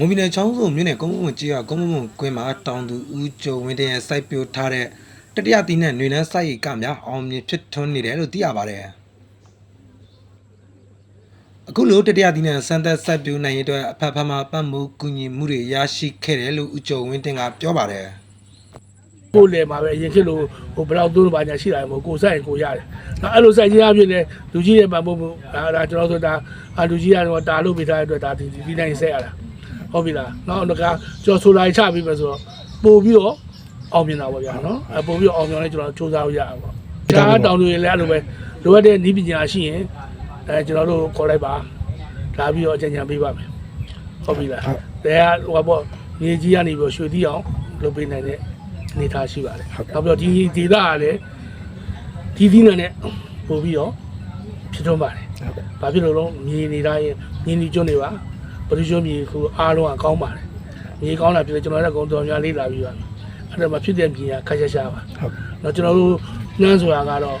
မွန်ပြည်နယ်ချောင်းစုံမြို့နယ်ကုန်းကုန်းမကြီးကကုန်းကုန်းမကွင်းမှာတောင်သူဦးကျော်ဝင်းတင်ရဲ့စိုက်ပျိုးထားတဲ့တတိယသီးနဲ့ຫນွေနှန်းစိုက်ကများအောင်မြင်ဖြစ်ထွန်းနေတယ်လို့သိရပါတယ်အခုလိုတတိယသီးနဲ့စံသက်စိုက်ပျိုးနိုင်ရတဲ့အတွက်အဖက်ဖက်မှာပတ်မှုကူညီမှုတွေရရှိခဲ့တယ်လို့ဦးကျော်ဝင်းတင်ကပြောပါတယ်ကိုယ်လေမှာပဲအရင်ခေတ်လိုဟိုဘယ်တော့သွန်းဘာညာရှိတာမဟုတ်ကိုယ်ဆိုင်ရင်ကိုယ်ရတယ်။ဒါအဲ့လိုဆိုင်ချင်းအဖြစ်လေလူကြီးရဲ့ပတ်မှုမှုဒါဒါကျွန်တော်ဆိုတာအာလူကြီးကတော့တာလို့ပေးထားတဲ့အတွက်ဒါဒီဒီတိုင်းဆက်ရတာ။ ဟုတ်ပြီလား။နောက်တော့ကကျွန်တော်ဆိုလာချပြီးမှဆိုတော့ပို့ပြီးတော့အောင်မြင်တာပေါ့ဗျာနော်။အပို့ပြီးတော့အောင်မြင်လဲကျွန်တော်စူးစမ်းလို့ရအောင်ပေါ့။ဒါတောင်တွေလည်းအဲ့လိုပဲလိုအပ်တဲ့ဤပညာရှိရင်အဲကျွန်တော်တို့ခေါ်လိုက်ပါလာပြီးတော့အကြံဉာဏ်ပေးပါမယ်။ဟုတ်ပြီလား။ဒါကဟိုပေါ့မြေကြီးကနေပြီးရွှေတီးအောင်လုပ်ပေးနိုင်တဲ့အနေထားရှိပါတယ်။နောက်ပြီးတော့ဒီဒေသကလည်းဒီဒီနဲ့နဲ့ပို့ပြီးတော့ဖြစ်ထွန်းပါတယ်။ဘာဖြစ်လို့လဲမြေနေတိုင်းမြေနီကျွန်းတွေပါ ပရိကျွန်းမြေခုအားလုံးကကောင်းပါတယ်။မြေကောင်းလာပြီကျွန်တော်လည်းအကုန်တော်များလေးလာပြီးပါအဲ့ဒါမှဖြစ်တဲ့မြေကခက်ရှားရှားပါ။ဟုတ်။တော့ကျွန်တော်တို့နှမ်းဆိုတာကတော့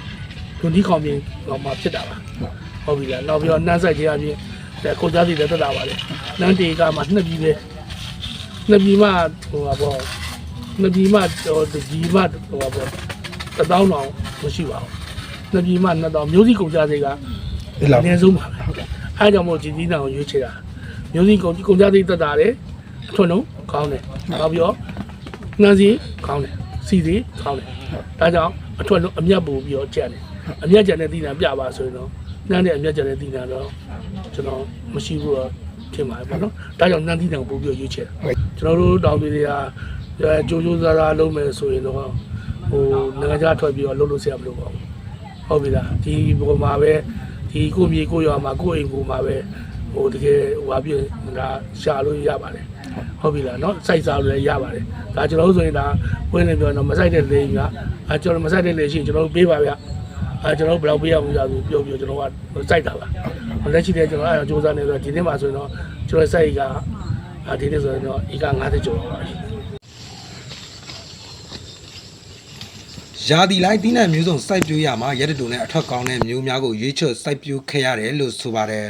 ဒုန်ဒီခေါင်မြေတော့မှဖြစ်တာပါ။ဟုတ်ပြီလား။နောက်ပြီးတော့နှမ်းဆိုင်ကြီးအပြင်တဲ့ကိုကြားစီလည်းတက်တာပါလေ။နှမ်းတေကမှနှစ်ပြည်ပဲနှစ်ပြည်မှဟိုပါပေါ့နှစ်ပြည်မှဟိုဒီမှဟိုပါပေါ့တသောင်းအောင်မရှိပါဘူး။နှစ်ပြည်မှနှစ်သောင်းမျိုးစီကုန်ကြစေကဒီလောက်အနည်းဆုံးပါပဲအဲဒါကြောင့်မို့ဒီသီးနှံကိုရွေးချယ်တာ မျိုးစိကုန်ကုန်ကြသိတက်တာတယ်အထွန်းလုံးကောင်းတယ်နောက်ပြီးတော့နှမ်းစီကောင်းတယ်စီစီကောင်းတယ်ဒါကြောင့်အထွန်းလုံးအမြတ်ပို့ပြီးတော့ကြက်တယ်အမြတ်ကြက်တဲ့သီးနှံပြပါဆိုရင်တော့နှမ်းတဲ့အမြတ်ကြက်တဲ့သီးနှံတော့ကျွန်တော်မရှိဘူးတော့ထင်ပါတယ်ပေါ့နော်ဒါကြောင့်နှမ်းသီးနှံကိုပို့ပြီးတော့ရွေးချယ်တာကျွန်တော်တို့တောင်ပြည်တွေကအဲကြိုးကြိုးစားစားလုပ်မယ်ဆိုရင်တော့ဟိုနိုင်ငံခြားထွက်ပြီးတော့လုပ်လို့ဆရာမလိုပါဘူးဟုတ်ပြီလားဒီပုံမှာပဲဒီကိုမြေကိုရွာမှာကိုအိမ်ကိုမှာပဲ ဟိုတကယ်ဟိုအပြည့်ဒါရှာလို့ရပါတယ်ဟုတ်ပြီလားเนาะစိုက်စားလို့လည်းရပါတယ်ဒါကျွန်တော်တို့ဆိုရင်ဒါဝင်နေပြောတော့မစိုက်တဲ့လေကအဲကျွန်တော်မစိုက်တဲ့လေရှိရင်ကျွန်တော်တို့ပေးပါဗျအဲကျွန်တော်တို့ဘယ်လောက်ပေးရမလဲဆိုပြောပြောကျွန်တော်ကစိုက်တာပါလက်ရှိလည်းကျွန်တော်အဲစူးစမ်းနေတော့ဒီနေ့မှဆိုရင်တော့ကျွန်တော်စိုက်ကဒီနေ့ဆိုရင်တော့ဧက90ကျော်ပါပြီ ရာသီလိုက်သီးနှံမျိုးစုံစိုက်ပျိုးရမှာရက်တတူနဲ့အထွက်ကောင်းတဲ့မျိုးများကိုရွေးချယ်စိုက်ပျိုးခဲ့ရတယ်လို့ဆိုပါတယ်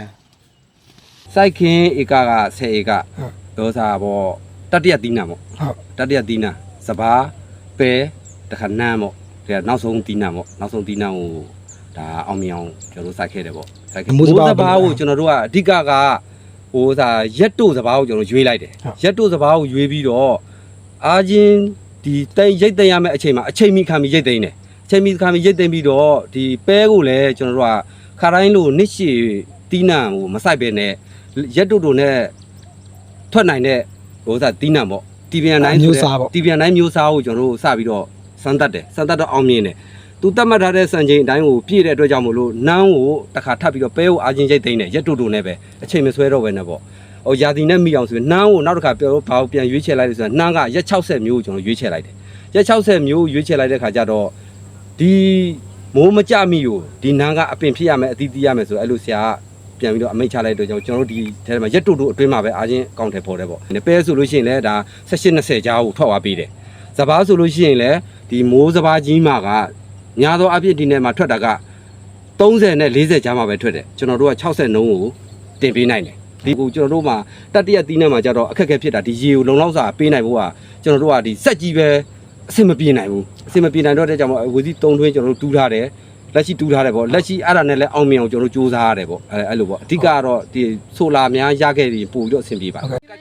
စိုက်ခင်းဧကက10ဧကဟုတ် ဒေါစာပေါ့တတိယသီးနှံပေါ့ဟုတ်တတိယသီးနှံစပားပဲတခါနှမ်းပေါ့ဒါနောက်ဆုံးသီးနှံပေါ့နောက်ဆုံးသီးနှံကိုဒါအောင်မြင်အောင်ကျွန်တော်တို့စိုက်ခဲ့တယ်ပေါ့စိုက်ခဲ့မိုးစပါးစပါးကိုကျွန်တော်တို့ကအဓိကကဟိုသာရက်တို့စပါးကိုကျွန်တော်ရွေးလိုက်တယ်ဟုတ် ရက်တို့စပါးကိုရွေးပြီးတော့အားချင်းဒီတိတ်ရိတ်သိမ်းရမယ့်အချိန်မှာအချိန်မီခံပြီးရိတ်သိမ်းတယ်အချိန်မီခံပြီးရိတ်သိမ်းပြီးတော့ဒီပဲကိုလည်းကျွန်တော်တို့ကခါတိုင်းလို့နှစ်ရှည်သီးနှံကိုမစိုက်ပဲနဲ့ ရက်တို့တို့နဲ့ထွက်နိုင်တဲ့ဟိုစားတီးနှံပေါ့တီဗီယန်တိုင်းမျိုးစားပေါ့တီဗီယန်တိုင်းမျိုးစားကိုကျွန်တော်တို့စပြီးတော့စမ်းသတ်တယ်စမ်းသတ်တော့အောင်မြင်တယ်သူတတ်မှတ်ထားတဲ့စံချိန်အတိုင်းကိုပြည့်တဲ့အတွက်ကြောင့်မလို့နန်းကိုတစ်ခါထပ်ပြီးတော့ပဲကိုအာချင်းရိတ်သိမ်းတယ်ရက်တူတူနဲ့ပဲအချိန်မဆွဲတော့ပဲနဲ့ပေါ့ဟိုယာတီနဲ့မိအောင်ဆိုရင်နန်းကိုနောက်တစ်ခါပြောဘာကိုပြန်ရွေးချယ်လိုက်လို့ဆိုရင်နန်းကရက်60မျိုးကိုကျွန်တော်ရွေးချယ်လိုက်တယ်ရက်60မျိုးရွေးချယ်လိုက်တဲ့ခါကျတော့ဒီမိုးမကြမိကိုဒီနန်းကအပင်ဖြစ်ရမယ်အသီးသီးရမယ်ဆိုတော့အဲ့လိုဆရာက ပြန်ပြီးတော့အမိတ်ချလိုက်တော့ကျွန်တော်တို့ဒီထဲမှာရက်တူတူအတွင်းမှာပဲအားချင်းအကောင့်ထဲပေါ်တယ်ပေါ့။ပဲဆိုလို့ရှိရင်လည်းဒါ16 20ကြားကိုထွက်သွားပေးတယ်။စပားဆိုလို့ရှိရင်လည်းဒီမိုးစပားကြီးမှာကညာသောအဖြစ်ဒီနယ်မှာထွက်တာက30နဲ့40ကြားမှာပဲထွက်တယ်။ကျွန်တော်တို့က60နှုန်းကိုတင်ပေးနိုင်တယ်။ဒီကိုကျွန်တော်တို့မှာတတိယတီးနဲ့မှာကြတော့အခက်အခဲဖြစ်တာဒီရေကိုလုံလောက်စာပေးနိုင်ဖို့ကကျွန်တော်တို့ကဒီစက်ကြီးပဲအဆင်မပြေနိုင်ဘူး။အဆင်မပြေနိုင်တော့တဲ့ကြောင့်မို့ဝီစီ3ထွင်းကျွန်တော်တို့တူးထားတယ်။ လက်ရှိတူးထားတယ်ပေါ့လက်ရှိအဲ့ဒါနဲ့လည်းအောင်မြင်အောင်ကျွန်တော်တို့စူးစမ်းရတယ်ပေါ့အဲအဲ့လိုပေါ့အဓိကကတော့ဒီဆိုလာများရခဲ့ပြီးပို့ပြီးတော့အဆင်ပြေပါဟုတ်ကဲ့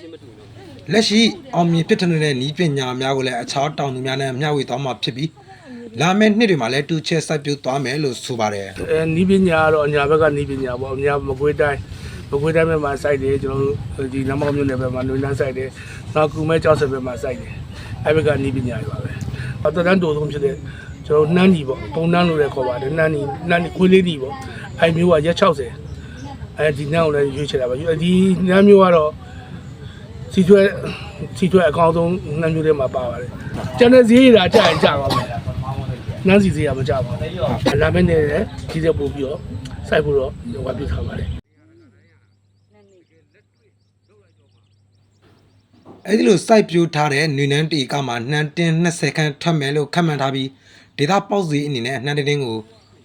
လက်ရှိအောင်မြင်ဖြစ်ထွန်းနေတဲ့ဤပညာများကိုလည်းအခြားတောင်သူများနဲ့မျှဝေသွားမှာဖြစ်ပြီးလာမယ့်နှစ်တွေမှာလည်းတူချဲစိုက်ပျိုးသွားမယ်လို့ဆိုပါတယ်အဲနီးပညာကတော့အညာဘက်ကနီးပညာပေါ့အညာမကွေးတိုင်းမကွေးတိုင်းဘက်မှာစိုက်တယ်ကျွန်တော်တို့ဒီနမောက်မြို့နယ်ဘက်မှာနွေလန်းစိုက်တယ်နောက်ကူမဲကျောက်ဆက်ဘက်မှာစိုက်တယ်အဲဘက်ကနီးပညာတွေပါပဲအတတန်းတိုဆုံးဖြစ်တဲ့ ကျွန်တော်နှမ်းညီပေါ့ပုံနှမ်းလို့လည်းခေါ်ပါတယ်နှမ်းညီနှမ်းညီခွေးလေးညီပေါ့အဲမျိုးကရက်60အဲဒီနှမ်းကိုလည်းရွေးချယ်တာပါဒီနှမ်းမျိုးကတော့စီထွဲစီထွဲအကောင်းဆုံးနှမ်းမျိုးတွေမှာပါပါတယ်ကျန်တဲ့ဈေးတွေဒါကြာရင်ကြာပါမယ်နန်းစီစီရမကြပါဘူးလာမယ့်နေ့လည်းကြီးတဲ့ပို့ပြီးတော့စိုက်ဖို့တော့ဝယ်ပြထားပါတယ်အဲဒီလိုစိုက်ပျိုးထားတဲ့နွေနန်းတီကမှနှမ်းတင်း20ခန်းထွက်မယ်လို့ခန့်မှန်းထားပြီး ဒေတာပေါက်စီအနေနဲ့နှမ်းတင်းကို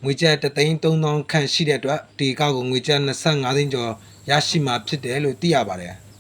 ငွေကျပ်3သိန်း3000ခန့်ရှိတဲ့အတွက်တီကကိုငွေကျပ်25သိန်းကျော်ရရှိမှာဖြစ်တယ်လို့သိရပါတယ်။